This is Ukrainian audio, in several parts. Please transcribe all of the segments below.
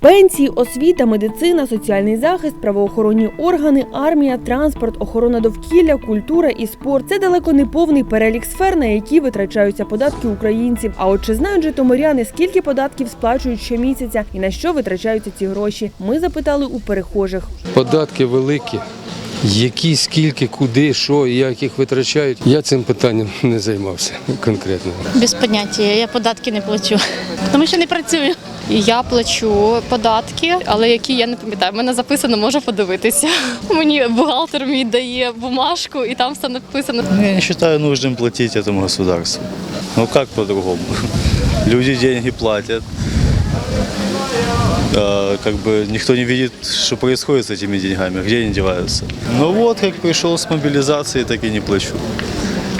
Пенсії, освіта, медицина, соціальний захист, правоохоронні органи, армія, транспорт, охорона довкілля, культура і спорт це далеко не повний перелік сфер, на які витрачаються податки українців. А от чи знають житомиряни, скільки податків сплачують щомісяця і на що витрачаються ці гроші? Ми запитали у перехожих. Податки великі. Які, скільки, куди, що і як їх витрачають, я цим питанням не займався конкретно. Без поняття, я податки не плачу, тому що не працюю. Я плачу податки, але які я не пам'ятаю. У мене записано, можу подивитися. Мені бухгалтер мій дає бумажку, і там все написано. Ну, Я не считаю нужным платить этому государству. Ну как по-другому? Люди деньги платят А, как бы никто не видит, что происходит с этими деньгами, где они деваются. Ну вот, как пришел с мобилизации, так и не плачу.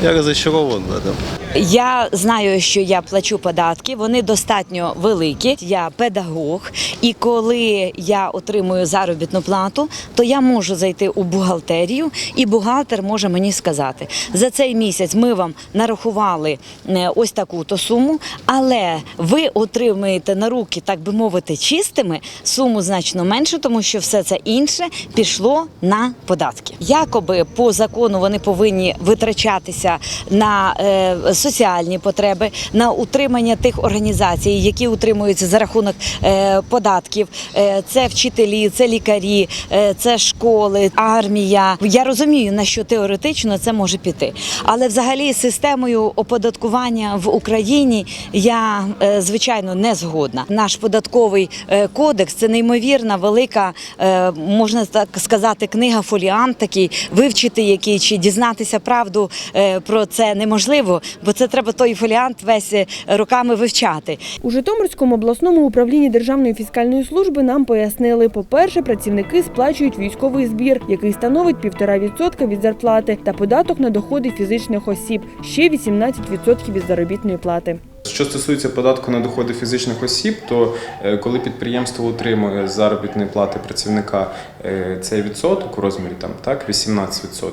Я разочарован в этом. Я знаю, що я плачу податки, вони достатньо великі. Я педагог, і коли я отримую заробітну плату, то я можу зайти у бухгалтерію, і бухгалтер може мені сказати: за цей місяць ми вам нарахували е, ось таку то суму, але ви отримуєте на руки, так би мовити, чистими суму значно менше, тому що все це інше пішло на податки. Якоби по закону вони повинні витрачатися на е, соціальні потреби, на утримання тих організацій, які утримуються за рахунок е, податків. Е, це вчителі, це лікарі, е, це школи, армія. Я розумію, на що теоретично це може піти. Але взагалі системою оподаткування в Україні я звичайно не згодна. Наш податковий кодекс це неймовірна велика, можна так сказати, книга фоліант такий, вивчити який чи дізнатися правду про це неможливо, бо це треба той фоліант весь е, роками вивчати. У Житомирському обласному управлінні Державної фіскальної служби нам пояснили, по-перше, працівники сплачують військовий збір, який становить 1,5% від зарплати, та податок на доходи фізичних осіб ще 18% від заробітної плати. Що стосується податку на доходи фізичних осіб, то е, коли підприємство отримує заробітної плати працівника е, цей відсоток у розмірі там так 18%,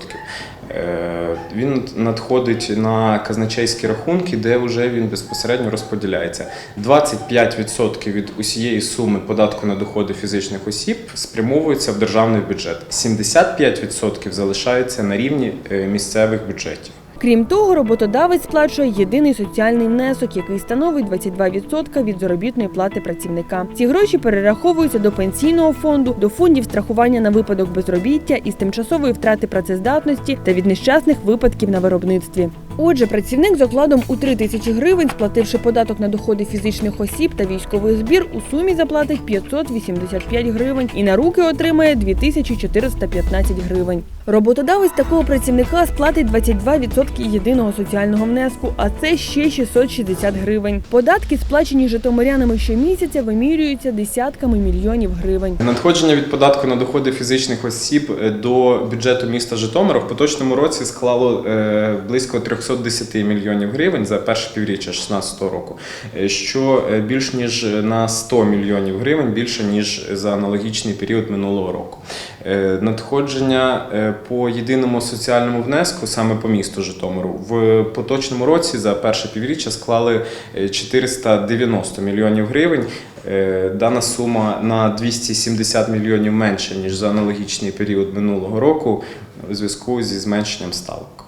е, він надходить на казначейські рахунки, де вже він безпосередньо розподіляється. 25% від усієї суми податку на доходи фізичних осіб спрямовується в державний бюджет. 75% залишається на рівні місцевих бюджетів. Крім того, роботодавець сплачує єдиний соціальний внесок, який становить 22% від заробітної плати працівника. Ці гроші перераховуються до пенсійного фонду, до фондів страхування на випадок безробіття із тимчасової втрати працездатності та від нещасних випадків на виробництві. Отже, працівник з окладом у 3 тисячі гривень, сплативши податок на доходи фізичних осіб та військовий збір, у сумі заплатить 585 гривень і на руки отримає 2415 гривень. Роботодавець такого працівника сплатить 22% єдиного соціального внеску, а це ще 660 гривень. Податки, сплачені житомирянами щомісяця, вимірюються десятками мільйонів гривень. Надходження від податку на доходи фізичних осіб е, до бюджету міста Житомира в поточному році склало е, близько 310 мільйонів гривень за перше півріччя 2016 року, е, що е, більш ніж на 100 мільйонів гривень більше ніж за аналогічний період минулого року. Е, Надходження по єдиному соціальному внеску саме по місту Житомиру в поточному році за перше півріччя склали е, 490 мільйонів гривень. Дана сума на 270 мільйонів менше ніж за аналогічний період минулого року у зв'язку зі зменшенням ставок.